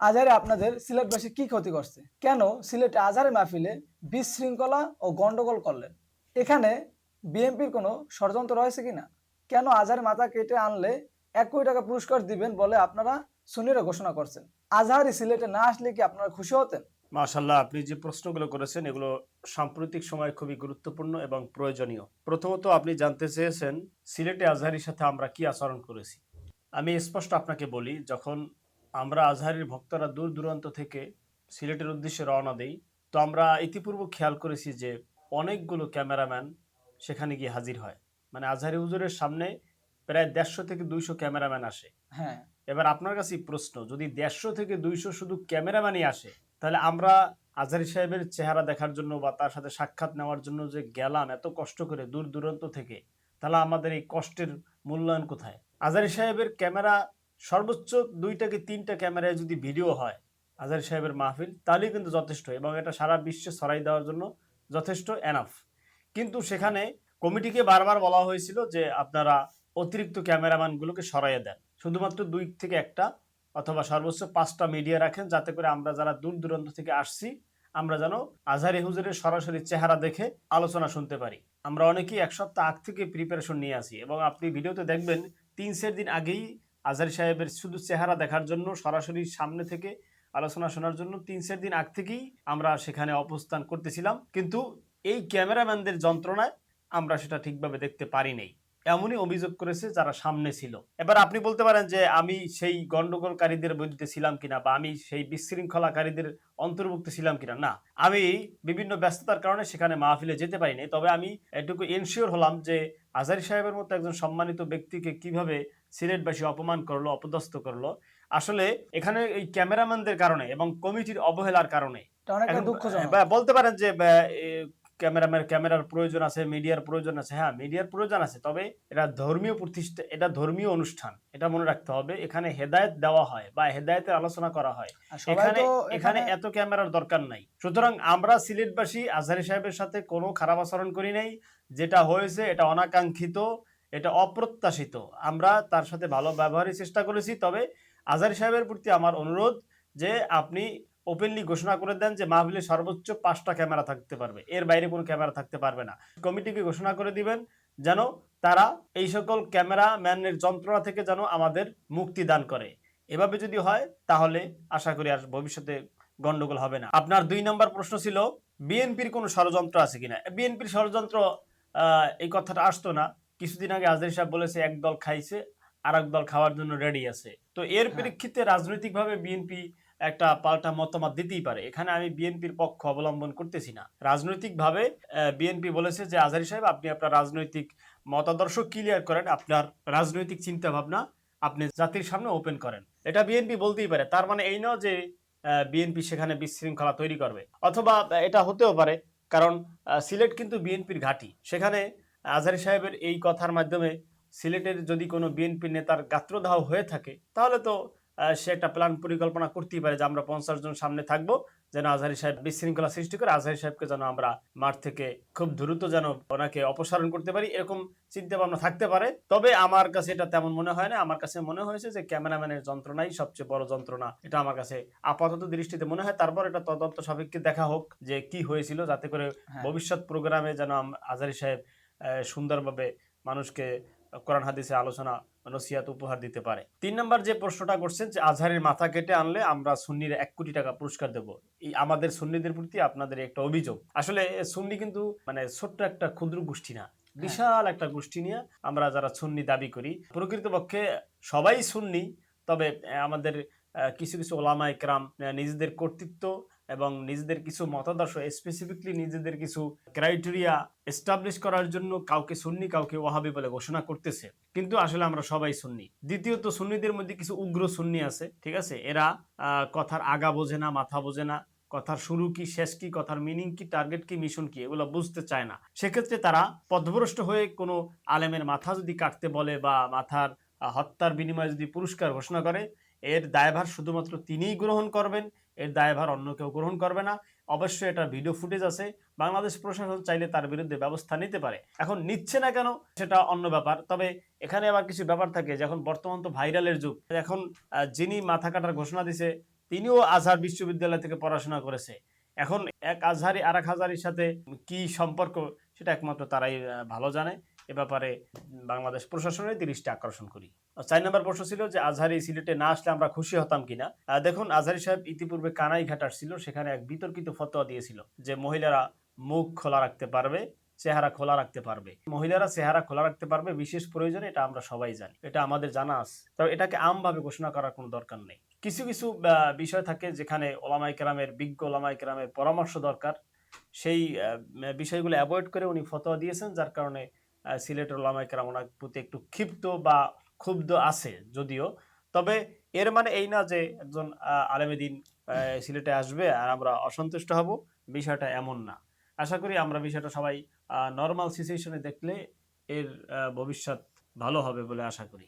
আজহারে আপনাদের সিলেটবাসী কি ক্ষতি করছে? কেন সিলেটে আজহারে মাহফিলে বিশৃঙ্খলা ও গন্ডগোল করলেন? এখানে বিএনপির কোনো ষড়যন্ত্র রয়েছে কিনা? কেন আজহার মাথা কেটে আনলে এক কোটি টাকা পুরস্কার দিবেন বলে আপনারা সুনিরা ঘোষণা করছেন? আজহারি সিলেটে না আসলে কি আপনারা খুশি হতেন? মাশাল্লাহ আপনি যে প্রশ্নগুলো করেছেন, এগুলো সাম্প্রতিক সময় খুবই গুরুত্বপূর্ণ এবং প্রয়োজনীয়। প্রথমত আপনি জানতে চেয়েছেন, সিলেটে আজহারির সাথে আমরা কি আচরণ করেছি। আমি স্পষ্ট আপনাকে বলি, যখন আমরা আজহারির ভক্তরা দূর দূরান্ত থেকে সিলেটের উদ্দেশ্যে রওনা দেই। তো আমরা ইতিপূর্ব খেয়াল করেছি যে অনেকগুলো ক্যামেরাম্যান সেখানে গিয়ে হাজির হয়। মানে আজহারি হুজুরের সামনে প্রায় দেড়শো থেকে দুইশো ক্যামেরাম্যান আসে। হ্যাঁ। এবার আপনার কাছে প্রশ্ন যদি দেড়শো থেকে দুইশো শুধু ক্যামেরাম্যানই আসে তাহলে আমরা আজহারি সাহেবের চেহারা দেখার জন্য বা তার সাথে সাক্ষাৎ নেওয়ার জন্য যে গেলাম এত কষ্ট করে দূর দূরান্ত থেকে তাহলে আমাদের এই কষ্টের মূল্যায়ন কোথায়? আজহারি সাহেবের ক্যামেরা সর্বোচ্চ দুইটা কি তিনটা ক্যামেরায় যদি ভিডিও হয় আজহারি সাহেবের মাহফিল, তাহলেই কিন্তু যথেষ্ট এবং এটা সারা বিশ্বে ছড়াই দেওয়ার জন্য যথেষ্ট এনাফ কিন্তু সেখানে কমিটিকে বারবার বলা হয়েছিল যে আপনারা অতিরিক্ত ক্যামেরাম্যানগুলোকে সরাইয়ে দেন। শুধুমাত্র দুই থেকে একটা অথবা সর্বোচ্চ পাঁচটা মিডিয়া রাখেন যাতে করে আমরা যারা দূর দূরান্ত থেকে আসছি, আমরা যেন আজহারি হুজুরের সরাসরি চেহারা দেখে আলোচনা শুনতে পারি। আমরা অনেকেই এক সপ্তাহ আগ থেকে প্রিপারেশন নিয়ে আসি এবং আপনি ভিডিওতে দেখবেন, তিন চার দিন আগেই আজহারি সাহেবের শুধু চেহারা দেখার জন্য সরাসরি সামনে থেকে আলোচনা শোনার জন্য তিন চার দিন আগ থেকেই আমরা সেখানে অবস্থান করতেছিলাম। কিন্তু এই ক্যামেরাম্যানদের যন্ত্রণায় আমরা সেটা ঠিকভাবে দেখতে পারি নাই। এমনই অভিযোগ করেছে যারা সামনে ছিল। এবার আপনি বলতে পারেন যে আমি সেই গন্ডগোলকারীদের বিরুদ্ধে ছিলাম কিনা বা আমি সেই বিশৃঙ্খলাকারীদের অন্তর্ভুক্ত ছিলাম কিনা? না আমি বিভিন্ন ব্যস্ততার কারণে সেখানে মাহফিলে যেতে পারিনি। তবে আমি এটুকু এনশিওর হলাম যে আজারি সাহেবের মতো একজন সম্মানিত ব্যক্তিকে কীভাবে সিলেটবাসী অপমান করল অপদস্থ করল। আসলে এখানে এই ক্যামেরাম্যানদের কারণে এবং কমিটির অবহেলার কারণে বলতে পারেন যে ক্যামেরাম্যান ক্যামেরার প্রয়োজন আছে মিডিয়ার প্রয়োজন আছে। হ্যাঁ মিডিয়ার প্রয়োজন আছে তবে এটা ধর্মীয় প্রতিষ্ঠা এটা ধর্মীয় অনুষ্ঠান এটা মনে রাখতে হবে। এখানে হেদায়েত দেওয়া হয় বা হেদায়েতের আলোচনা করা হয়। এখানে এখানে এত ক্যামেরার দরকার নাই। সুতরাং আমরা সিলেটবাসী আজহারি সাহেবের সাথে কোনো খারাপ আচরণ করি নাই। যেটা হয়েছে এটা অনাকাঙ্ক্ষিত এটা অপ্রত্যাশিত। আমরা তার সাথে ভালো ব্যবহারের চেষ্টা করেছি তবে আজহারি সাহেবের প্রতি আমার অনুরোধ যে আপনি ওপেনলি ঘোষণা করে দেন যে মাহফিলে সর্বোচ্চ পাঁচটা ক্যামেরা থাকতে পারবে। এর বাইরে কোনো ক্যামেরা থাকতে পারবে না। কমিটিকে ঘোষণা করে দিবেন যেন তারা এই সকল ক্যামেরা ম্যানের যন্ত্রণা থেকে যেন আমাদের মুক্তি দান করে। এভাবে যদি হয় তাহলে আশা করি আর ভবিষ্যতে গন্ডগোল হবে না। আপনার দুই নম্বর প্রশ্ন ছিল বিএনপির কোনো ষড়যন্ত্র আছে কিনা? বিএনপির ষড়যন্ত্র আহ, এই কথাটা আসতো না। কিছুদিন আগে আজহারি সাহেব বলেছে এক দল খাইছে আর দল খাওয়ার জন্য রেডি আছে। তো এর হ্যাঁ। প্রেক্ষিতে রাজনৈতিকভাবে বিএনপি একটা পাল্টা মতামত দিতেই পারে। এখানে আমি বিএনপির পক্ষ অবলম্বন করতেছি না। রাজনৈতিকভাবে বিএনপি বলেছে যে আজহারি সাহেব, আপনি আপনার রাজনৈতিক মতাদর্শ ক্লিয়ার করেন, আপনার রাজনৈতিক চিন্তা ভাবনা আপনি জাতির সামনে ওপেন করেন। এটা বিএনপি বলতেই পারে। তার মানে এই নয় যে বিএনপি সেখানে বিশৃঙ্খলা তৈরি করবে। অথবা এটা হতেও পারে, কারণ সিলেট কিন্তু বিএনপির ঘাঁটি। সেখানে আজহারি সাহেবের এই কথার মাধ্যমে সিলেটের যদি কোনো বিএনপি নেতার গাত্রদাহ হয়ে থাকে, তাহলে তো সে একটা প্ল্যান পরিকল্পনা করতেই পারে যে আমরা পঞ্চাশ জন সামনে থাকব যেন আজহারি সাহেব বিশৃঙ্খলা সৃষ্টি করে আজহারি সাহেবকে যেন আমরা মাঠ থেকে খুব দ্রুত যেন ওনাকে অপসারণ করতে পারি এরকম চিন্তা ভাবনা থাকতে পারে। তবে আমার কাছে এটা তেমন মনে হয় না। আমার কাছে মনে হয়েছে যে ক্যামেরাম্যানের যন্ত্রণাই সবচেয়ে বড় যন্ত্রণা। এটা আমার কাছে আপাতত দৃষ্টিতে মনে হয়। তারপর এটা তদন্ত সাপেক্ষে দেখা হোক যে কি হয়েছিল যাতে করে হ্যাঁ। ভবিষ্যৎ প্রোগ্রামে যেন আজহারি সাহেব আহ, সুন্দরভাবে মানুষকে কোরআন হাদিসে আলোচনা নসিহাত উপহার দিতে পারে। তিন নম্বর যে প্রশ্নটা করছেন যে আজহারের মাথা কেটে আনলে আমরা সুন্নির এক কোটি টাকা পুরস্কার দেব এই আমাদের সুন্নিদের প্রতি আপনাদের একটা অভিযোগ। আসলে সুন্নি কিন্তু মানে ছোট্ট একটা ক্ষুদ্র গোষ্ঠী না বিশাল একটা গোষ্ঠী নিয়ে আমরা যারা সুন্নি দাবি করি প্রকৃতপক্ষে সবাই সুন্নি তবে আমাদের কিছু কিছু ওলামা একরাম নিজেদের কর্তৃত্ব এবং নিজেদের কিছু মতাদর্শ স্পেসিফিকলি নিজেদের কিছু ক্রাইটেরিয়া এস্টাবলিশ করার জন্য কাউকে সুন্নি, কাউকে ওয়াহাবি বলে ঘোষণা করতেছে। কিন্তু আসলে আমরা সবাই সুন্নি। দ্বিতীয়ত, সুন্নিদের মধ্যে কিছু উগ্র সুন্নি আছে, ঠিক আছে? এরা কথার আগা বোঝে না, মাথা বোঝে না। কথার শুরু কি, শেষ কি, কথার মিনিং কি টার্গেট কি মিশন কি, এগুলো বুঝতে চায় না। সেক্ষেত্রে তারা পথভ্রষ্ট হয়ে কোনো আলেমের মাথা যদি কাটতে বলে বা মাথার হত্যার বিনিময়ে যদি পুরস্কার ঘোষণা করে, এর দায়ভার শুধুমাত্র তিনিই গ্রহণ করবেন। এর দায়ভার অন্য কেউ গ্রহণ করবে না। অবশ্যই এটা ভিডিও ফুটেজ আছে। বাংলাদেশ প্রশাসন চাইলে তার বিরুদ্ধে ব্যবস্থা নিতে পারে। এখন নিচ্ছে না কেন? সেটা অন্য ব্যাপার। তবে এখানে আবার কিছু ব্যাপার থাকে যখন বর্তমান তো ভাইরালের যুগ। এখন যিনি মাথা কাটার ঘোষণা দিছে, তিনিও আজহার বিশ্ববিদ্যালয় থেকে পড়াশোনা করেছে। এখন এক আজহারি আর এক হাজারির সাথে কি সম্পর্ক, সেটা একমাত্র তারাই ভালো জানে। এ ব্যাপারে বাংলাদেশ প্রশাসনের দৃষ্টি আকর্ষণ করি। চার নম্বর প্রশ্ন ছিল যে আজহারি সিলেটে না আসলে আমরা খুশি হতাম কিনা। দেখুন, আজহারি সাহেব ইতিপূর্বে কানাইঘাট আসছিল, সেখানে এক বিতর্কিত ফতোয়া দিয়েছিল যে মহিলারা মুখ খোলা রাখতে পারবে, চেহারা খোলা রাখতে পারবে। মহিলারা চেহারা খোলা রাখতে পারবে, বিশেষ প্রয়োজনে এটা আমরা সবাই জানি, এটা আমাদের জানা আছে। তবে এটাকে আমভাবে ঘোষণা করার কোনো দরকার নেই। কিছু কিছু বিষয় থাকে যেখানে ওলামাই কেরামের, বিজ্ঞ ওলামাই কেরামের পরামর্শ দরকার। সেই বিষয়গুলো অ্যাভয়েড করে উনি ফতোয়া দিয়েছেন, যার কারণে সিলেটের ওলামাই কেরাম ওনার প্রতি একটু ক্ষিপ্ত বা ক্ষুব্ধ আছে যদিও। তবে এর মানে এই না যে একজন আলেমেদিন সিলেটে আসবে আর আমরা অসন্তুষ্ট হব, বিষয়টা এমন না। আশা করি আমরা বিষয়টা সবাই নর্মাল সিচুয়েশনে দেখলে এর ভবিষ্যৎ ভালো হবে বলে আশা করি।